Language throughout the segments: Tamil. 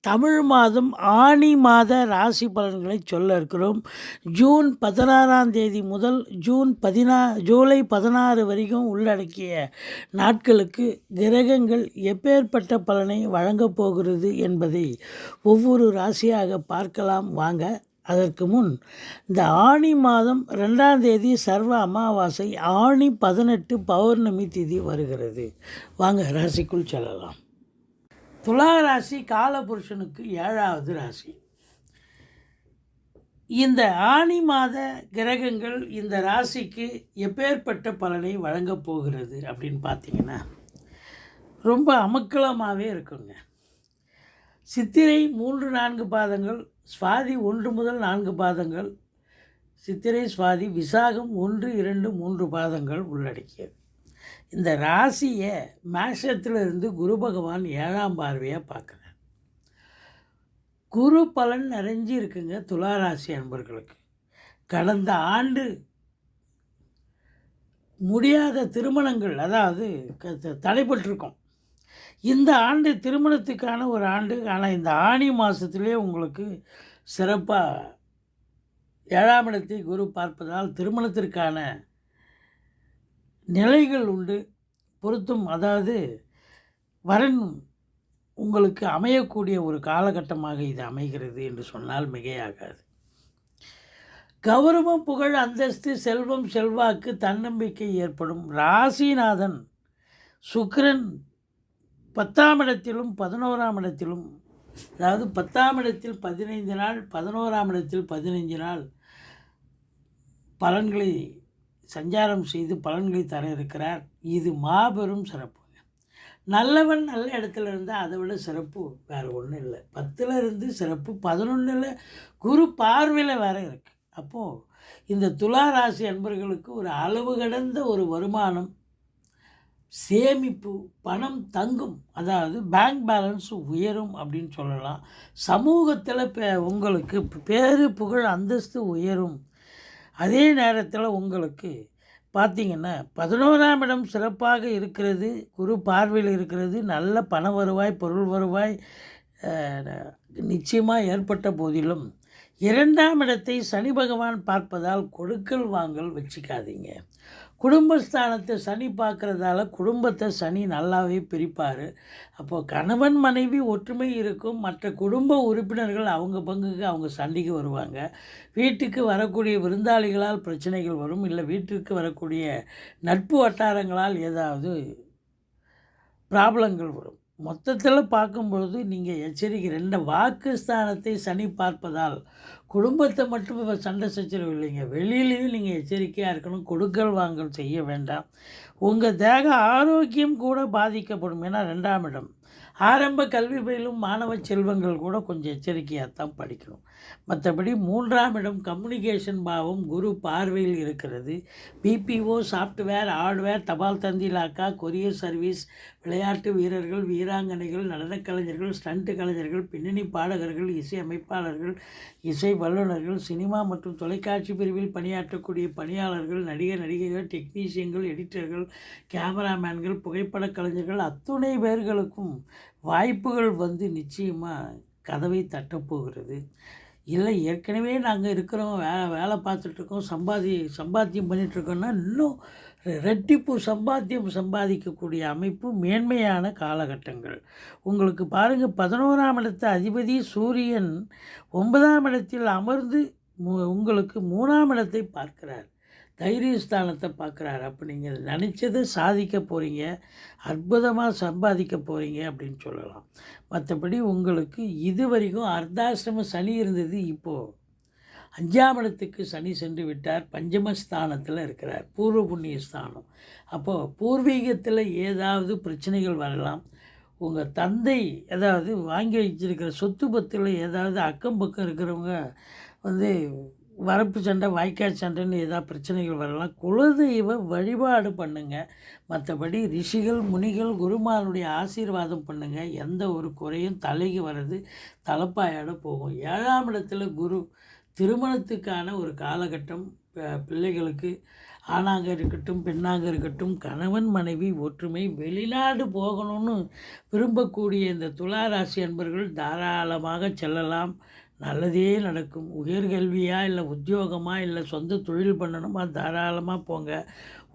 தமிழ் மாதம் ஆனி மாத ராசி பலன்களை சொல்ல இருக்கிறோம். ஜூன் பதினாறாம் தேதி முதல் ஜூன் பதினா ஜூலை பதினாறு வரைக்கும் உள்ளடக்கிய நாட்களுக்கு கிரகங்கள் எப்பேற்பட்ட பலனை வழங்கப் போகிறது என்பதை ஒவ்வொரு ராசியாக பார்க்கலாம். வாங்க அதற்கு முன் இந்த ஆணி மாதம் ரெண்டாம் தேதி சர்வ அமாவாசை ஆணி பதினெட்டு பௌர்ணமி திதி வருகிறது. வாங்க ராசிக்குள் செல்லலாம். துலா ராசி காலபுருஷனுக்கு ஏழாவது ராசி. இந்த ஆணி மாத கிரகங்கள் இந்த ராசிக்கு எப்பேற்பட்ட பலனை வழங்கப் போகிறது அப்படின்னு பார்த்தீங்கன்னா ரொம்ப அமக்கலமாகவே இருக்குங்க. சித்திரை மூன்று நான்கு பாதங்கள் சுவாதி ஒன்று முதல் நான்கு பாதங்கள் சித்திரை சுவாதி விசாகம் ஒன்று இரண்டு மூன்று பாதங்கள் உள்ளடக்கியது. இந்த ராசியை மேஷத்திலிருந்து குரு பகவான் ஏழாம் பார்வையாக பார்க்குறார். குரு பலன் நிறைஞ்சி இருக்குங்க துலா ராசி அன்பர்களுக்கு. கடந்த ஆண்டு முடியாத திருமணங்கள் அதாவது க- இந்த ஆண்டு திருமணத்துக்கான ஒரு ஆண்டு ஆனால் இந்த ஆணி மாதத்துலேயே உங்களுக்கு சிறப்பாக ஏழாம் இடத்தை குரு பார்ப்பதால் திருமணத்திற்கான நிலைகள் உண்டு. பொருத்தும் அதாவது வரன் உங்களுக்கு அமையக்கூடிய ஒரு காலகட்டமாக இது அமைகிறது என்று சொன்னால் மிகையாகாது. கௌரவம் புகழ் அந்தஸ்து செல்வம் செல்வாக்கு தன்னம்பிக்கை ஏற்படும். ராசிநாதன் சுக்கரன் பத்தாம் இடத்திலும் பதினோராம் இடத்திலும் அதாவது பத்தாம் இடத்தில் பதினைந்து நாள் பதினோராம் இடத்தில் பதினைஞ்சு நாள் பலன்களை சஞ்சாரம் செய்து பலன்களை தர இருக்கிறார். இது மாபெரும் சிறப்புங்க நல்லவன் நல்ல இடத்துல இருந்தால் அதை விட சிறப்பு வேறு ஒன்றும் இல்லை. பத்தில் இருந்து சிறப்பு பதினொன்றில் குரு பார்வையில் வேறு இருக்குது அப்போது இந்த துலா ராசி அன்பர்களுக்கு ஒரு அளவு கடந்த ஒரு வருமானம் சேமிப்பு பணம் தங்கும். அதாவது பேங்க் பேலன்ஸ் உயரும் அப்படின்னு சொல்லலாம். சமூகத்தில் பே உங்களுக்கு பேரு புகழ் அந்தஸ்து உயரும். அதே நேரத்தில் உங்களுக்கு பார்த்தீங்கன்னா பதினோராம் இடம் சிறப்பாக இருக்கிறது குரு பார்வையில் இருக்கிறது நல்ல பண வருவாய் பொருள் வருவாய் நிச்சயமாக ஏற்பட்ட போதிலும் இரண்டாம் இடத்தை சனி பகவான் பார்ப்பதால் கொடுக்கல் வாங்கல் வச்சுக்காதீங்க. குடும்பஸ்தானத்தை சனி பார்க்குறதால குடும்பத்தை சனி நல்லாவே பிரிப்பார். அப்போது கணவன் மனைவி ஒற்றுமை இருக்கும். மற்ற குடும்ப உறுப்பினர்கள் அவங்க பங்குக்கு அவங்க சண்டைக்கு வருவாங்க. வீட்டுக்கு வரக்கூடிய விருந்தாளிகளால் பிரச்சனைகள் வரும். இல்லை வீட்டிற்கு வரக்கூடிய நட்பு வட்டாரங்களால் ஏதாவது ப்ராப்ளங்கள் வரும். மொத்தத்தில் பார்க்கும்பொழுது நீங்கள் எச்சரிக்கை ரெண்டு வாக்குஸ்தானத்தை சனி பார்ப்பதால் குடும்பத்தை மட்டும் இப்போ சண்டை சச்சரவு இல்லைங்க. வெளியிலையும் நீங்கள் எச்சரிக்கையாக இருக்கணும் கொடுக்கல் வாங்கல் செய்ய வேண்டாம். உங்கள் தேக ஆரோக்கியம் கூட பாதிக்கப்படும். ஏன்னா ரெண்டாம் இடம். ஆரம்ப கல்வி பயிலும் மாணவ செல்வங்கள் கூட கொஞ்சம் எச்சரிக்கையாக தான் படிக்கணும். மற்றபடி மூன்றாம் இடம் கம்யூனிகேஷன் பாவம் குரு பார்வையில் இருக்கிறது. பிபிஓ சாஃப்ட்வேர் ஹார்ட்வேர் தபால் தந்தி இலாக்கா கொரியர் சர்வீஸ் விளையாட்டு வீரர்கள் வீராங்கனைகள் நடனக் கலைஞர்கள் ஸ்டண்ட் கலைஞர்கள் பின்னணி பாடகர்கள் இசை அமைப்பாளர்கள் இசை வல்லுநர்கள் சினிமா மற்றும் தொலைக்காட்சி பிரிவில் பணியாற்றக்கூடிய பணியாளர்கள் நடிகர் நடிகைகள் டெக்னீஷியன்கள் எடிட்டர்கள் கேமராமேன்கள் புகைப்படக் கலைஞர்கள் அத்துணை பேர்களுக்கும் வாய்ப்புகள் வந்து நிச்சயமாக கதவை தட்டப்போகிறது. இல்லை ஏற்கனவே நாங்கள் இருக்கிறோம் வேலை வேலை பார்த்துட்ருக்கோம் சம்பாதி சம்பாத்தியம் பண்ணிகிட்ருக்கோன்னா இன்னும் ரெ- ரெட்டிப்பு சம்பாத்தியம் சம்பாதிக்கக்கூடிய அமைப்பு மேன்மையான காலகட்டங்கள். உங்களுக்கு பாருங்கள் பதினோராம் இடத்து அதிபதி சூரியன் ஒன்பதாம் இடத்தில் அமர்ந்து மு- உங்களுக்கு மூணாம் இடத்தை பார்க்கிறார். தைரியஸ்தானத்தை பார்க்குறாரு. அப்போ நீங்கள் நினச்சதை சாதிக்க போகிறீங்க அற்புதமாக சம்பாதிக்க போகிறீங்க அப்படின்னு சொல்லலாம். மற்றபடி உங்களுக்கு இது வரைக்கும் அர்த்தாசிரம சனி இருந்தது இப்போது அஞ்சாம் இடத்துக்கு சனி சென்று விட்டார் பஞ்சமஸ்தானத்தில் இருக்கிறார் பூர்வ புண்ணிய ஸ்தானம் அப்போது பூர்வீகத்தில் ஏதாவது பிரச்சனைகள் வரலாம். உங்கள் தந்தை ஏதாவது வாங்கி வச்சிருக்கிற சொத்து பத்தில் ஏதாவது அக்கம் பக்கம் இருக்கிறவங்க வந்து வரப்பு சண்டை வாய்க்கால் சண்டைன்னு ஏதாவது பிரச்சனைகள் வரலாம். குலதெய்வ வழிபாடு பண்ணுங்க. மற்றபடி ரிஷிகள் முனிகள் குருமாருடைய ஆசீர்வாதம் பண்ணுங்கள் எந்த ஒரு குறையும் தலைக்கு வர்றது தலைப்பாயோட போகும். ஏழாம் இடத்துல குரு திருமணத்துக்கான ஒரு காலகட்டம் பிள்ளைகளுக்கு ஆணாக இருக்கட்டும் பெண்ணாக இருக்கட்டும் கணவன் மனைவி ஒற்றுமை வெளிநாடு போகணும்னு விரும்பக்கூடிய இந்த துளாராசி அன்பர்கள் தாராளமாக செல்லலாம். நல்லதே நடக்கும். உயர்கல்வியா இல்லை உத்தியோகமாக இல்லை சொந்த தொழில் பண்ணணுமா? தாராளமாக போங்க.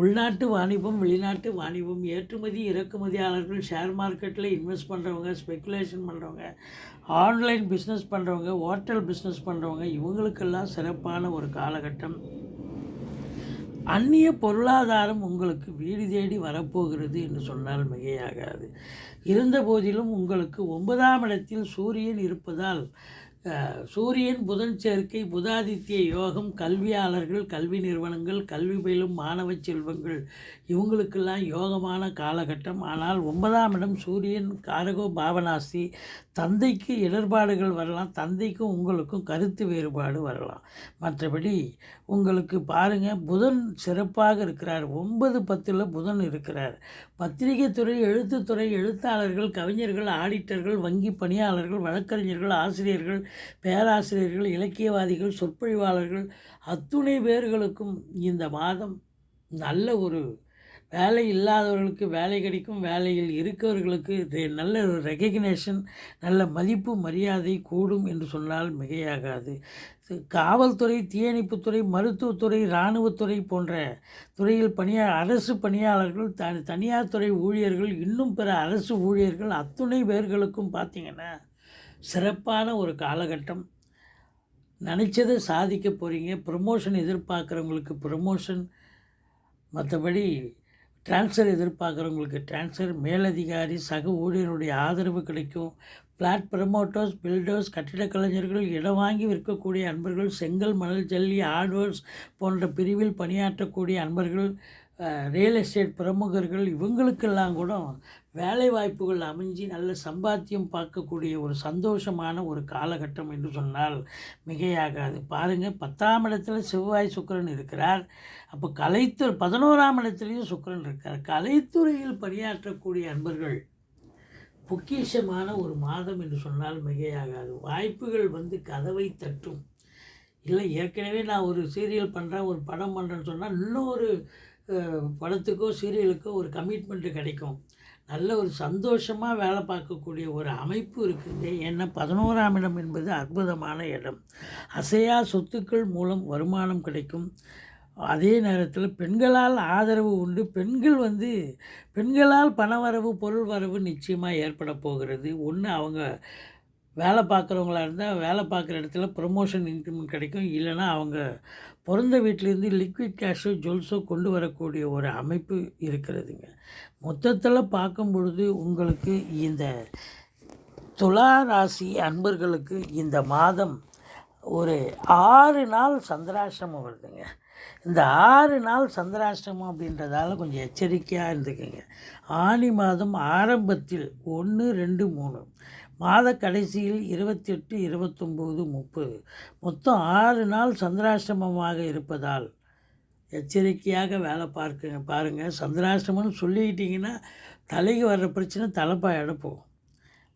உள்நாட்டு வாணிபம் வெளிநாட்டு வாணிபம் ஏற்றுமதி இறக்குமதியாளர்கள் ஷேர் மார்க்கெட்டில் இன்வெஸ்ட் பண்ணுறவங்க ஸ்பெக்குலேஷன் பண்ணுறவங்க ஆன்லைன் பிஸ்னஸ் பண்ணுறவங்க ஹோட்டல் பிஸ்னஸ் பண்ணுறவங்க இவங்களுக்கெல்லாம் சிறப்பான ஒரு காலகட்டம். அந்நிய பொருளாதாரம் உங்களுக்கு வீடு தேடி வரப்போகிறது என்று சொன்னால் மிகையாகாது. இருந்த போதிலும் உங்களுக்கு ஒன்பதாம் இடத்தில் சூரியன் இருப்பதால் சூரியன் புதன் சேர்க்கை புதாதித்ய யோகம் கல்வியாளர்கள் கல்வி நிறுவனங்கள் கல்வி பயிலும் மாணவ செல்வங்கள் இவங்களுக்கெல்லாம் யோகமான காலகட்டம். ஆனால் ஒன்பதாம் இடம் சூரியன் காரகோ பாவனாசி தந்தைக்கு இடர்பாடுகள் வரலாம் தந்தைக்கும் உங்களுக்கும் கருத்து வேறுபாடு வரலாம். மற்றபடி உங்களுக்கு பாருங்கள் புதன் சிறப்பாக இருக்கிறார். ஒன்பது பத்தில் புதன் இருக்கிறார். பத்திரிகை துறை எழுத்துத்துறை எழுத்தாளர்கள் கவிஞர்கள் ஆடிட்டர்கள் வங்கி பணியாளர்கள் வழக்கறிஞர்கள் ஆசிரியர்கள் பேராசிரியர்கள் இலக்கியவாதிகள் சொற்பொழிவாளர்கள் அத்துணை பேர்களுக்கும் இந்த மாதம் நல்ல ஒரு வேலை இல்லாதவர்களுக்கு வேலை கிடைக்கும் வேலையில் இருக்கவர்களுக்கு நல்ல ஒரு ரெகக்னேஷன் நல்ல மதிப்பு மரியாதை கூடும் என்று சொன்னால் மிகையாகாது. காவல்துறை தீயணைப்புத்துறை மருத்துவத்துறை இராணுவத்துறை போன்ற துறையில் பணியா அரசு பணியாளர்கள் த தனியார் துறை ஊழியர்கள் இன்னும் பிற அரசு ஊழியர்கள் அத்துணை பேர்களுக்கும் பார்த்திங்கன்னா சிறப்பான ஒரு காலகட்டம். நினச்சதை சாதிக்க போகிறீங்க ப்ரமோஷன் எதிர்பார்க்குறவங்களுக்கு ப்ரமோஷன் மற்றபடி ட்ரான்ஸ்ஃபர் எதிர்பார்க்குறவங்களுக்கு ட்ரான்ஸ்ஃபர் மேலதிகாரி சக ஊழியருடைய ஆதரவு கிடைக்கும். ஃப்ளாட் ப்ரமோட்டர்ஸ் பில்டர்ஸ் கட்டிடக் கலைஞர்கள் இடம் வாங்கி விற்கக்கூடிய அன்பர்கள் செங்கல் மணல் ஜல்லி ஹார்ட்வேர்ஸ் போன்ற பிரிவில் பணியாற்றக்கூடிய அன்பர்கள் ரியல் எஸ்டேட் பிரமுகர்கள் இவங்களுக்கெல்லாம் கூட வேலை வாய்ப்புகள் அமைஞ்சு நல்ல சம்பாத்தியம் பார்க்கக்கூடிய ஒரு சந்தோஷமான ஒரு காலகட்டம் என்று சொன்னால் மிகையாகாது. பாருங்கள் பத்தாம் இடத்துல செவ்வாய் சுக்கிரன் இருக்கிறார். அப்போ கலைத்துறை பதினோராம் இடத்துலையும் சுக்கிரன் இருக்கார் கலைத்துறையில் பணியாற்றக்கூடிய அன்பர்கள் பொக்கிஷமான ஒரு மாதம் என்று சொன்னால் மிகையாகாது. வாய்ப்புகள் வந்து கதவை தட்டும். இல்லை ஏற்கனவே நான் ஒரு சீரியல் பண்ணுறேன் ஒரு படம் பண்ணுறேன்னு சொன்னால் இன்னொரு படத்துக்கோ சீரியலுக்கோ ஒரு கமிட்மெண்ட்டு கிடைக்கும். நல்ல ஒரு சந்தோஷமாக வேலை பார்க்கக்கூடிய ஒரு அமைப்பு இருக்குது. ஏன்னா பதினோராம் இடம் என்பது அற்புதமான இடம். அசையா சொத்துக்கள் மூலம் வருமானம் கிடைக்கும். அதே நேரத்தில் பெண்களால் ஆதரவு உண்டு. பெண்கள் வந்து பெண்களால் பணவரவு பொருள் வரவு நிச்சயமாக ஏற்பட போகிறது. ஒன்று அவங்க வேலை பார்க்குறவங்களா இருந்தால் வேலை பார்க்குற இடத்துல ப்ரொமோஷன் இன்க்ரிமெண்ட் கிடைக்கும். இல்லைன்னா அவங்க பிறந்த வீட்டிலேருந்து லிக்விட் கேஷோ ஜுவல்ஸோ கொண்டு வரக்கூடிய ஒரு அமைப்பு இருக்கிறதுங்க. மொத்தத்தில் பார்க்கும் பொழுது உங்களுக்கு இந்த துலா ராசி அன்பர்களுக்கு இந்த மாதம் ஒரு ஆறு நாள் சந்திராஷ்டிரமம் வருதுங்க. இந்த ஆறு நாள் சந்திராஷ்டிரமம் அப்படின்றதால கொஞ்சம் எச்சரிக்கையாக இருந்துக்குங்க. ஆனி மாதம் ஆரம்பத்தில் ஒன்று ரெண்டு மூணு. மாத கடைசியில் இருபத்தெட்டு இருபத்தொம்போது முப்பது. மொத்தம் ஆறு நாள் சந்திராசிரமமாக இருப்பதால் எச்சரிக்கையாக வேலை பார்க்குங்க பாருங்கள் சந்திராசிரமம்னு சொல்லிக்கிட்டிங்கன்னா தலைக்கு வர்ற பிரச்சனை தலைப்பா எடுப்போம்.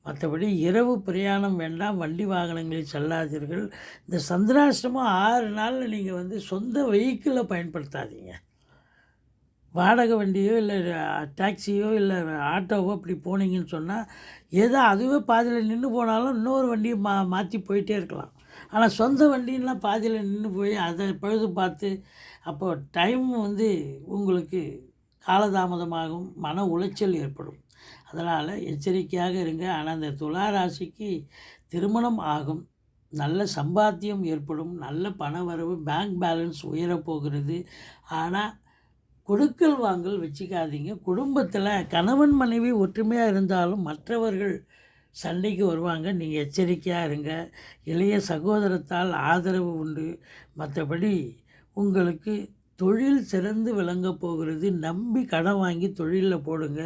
மற்றபடி இரவு பிரயாணம் வேண்டாம். வண்டி வாகனங்களில் செல்லாதீர்கள். இந்த சந்திராசிரமம் ஆறு நாளில் நீங்கள் வந்து சொந்த வெஹிக்கிளை பயன்படுத்தாதீங்க. வாடகை வண்டியோ இல்லை டாக்ஸியோ இல்லை ஆட்டோவோ அப்படி போனீங்கன்னு சொன்னால் ஏதோ அதுவே பாதியில் நின்று போனாலும் இன்னொரு வண்டியை மா மாற்றி போயிட்டே இருக்கலாம். ஆனால் சொந்த வண்டின்லாம் பாதியில் நின்று போய் அதை பழுது பார்த்து அப்போ டைம் வந்து உங்களுக்கு காலதாமதமாகும் மன உளைச்சல் ஏற்படும். அதனால் எச்சரிக்கையாக இருங்க. ஆனால் அந்த துலா ராசிக்கு திருமணம் ஆகும். நல்ல சம்பாத்தியம் ஏற்படும். நல்ல பண வரவு பேங்க் பேலன்ஸ் உயரப்போகிறது ஆனால் கொடுக்கல் வாங்கல் வச்சுக்காதீங்க. குடும்பத்தில் கணவன் மனைவி ஒற்றுமையாக இருந்தாலும் மற்றவர்கள் சண்டைக்கு வருவாங்க. நீங்கள் எச்சரிக்கையாக இருங்க. இளைய சகோதரத்தால் ஆதரவு உண்டு. மற்றபடி உங்களுக்கு தொழில் சிறந்து விளங்க போகிறது. நம்பி கடன் வாங்கி தொழிலில் போடுங்க.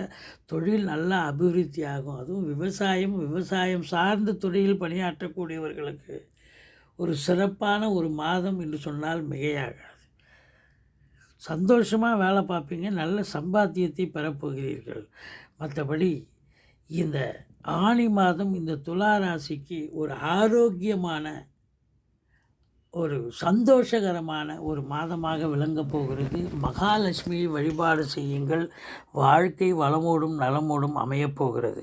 தொழில் நல்லா அபிவிருத்தி ஆகும். அதுவும் விவசாயம் விவசாயம் சார்ந்த துறையில் பணியாற்றக்கூடியவர்களுக்கு ஒரு சிறப்பான ஒரு மாதம் என்று சொன்னால் மிகையாகாது. சந்தோஷமாக வேலை பார்ப்பீங்க நல்ல சம்பாத்தியத்தை பெறப்போகிறீர்கள். மற்றபடி இந்த ஆனி மாதம் இந்த துலா ராசிக்கு ஒரு ஆரோக்கியமான ஒரு சந்தோஷகரமான ஒரு மாதமாக விளங்கப் போகிறது. மகாலட்சுமியை வழிபாடு செய்யுங்கள். வாழ்க்கை வளமோடும் நலமோடும் அமையப் போகிறது.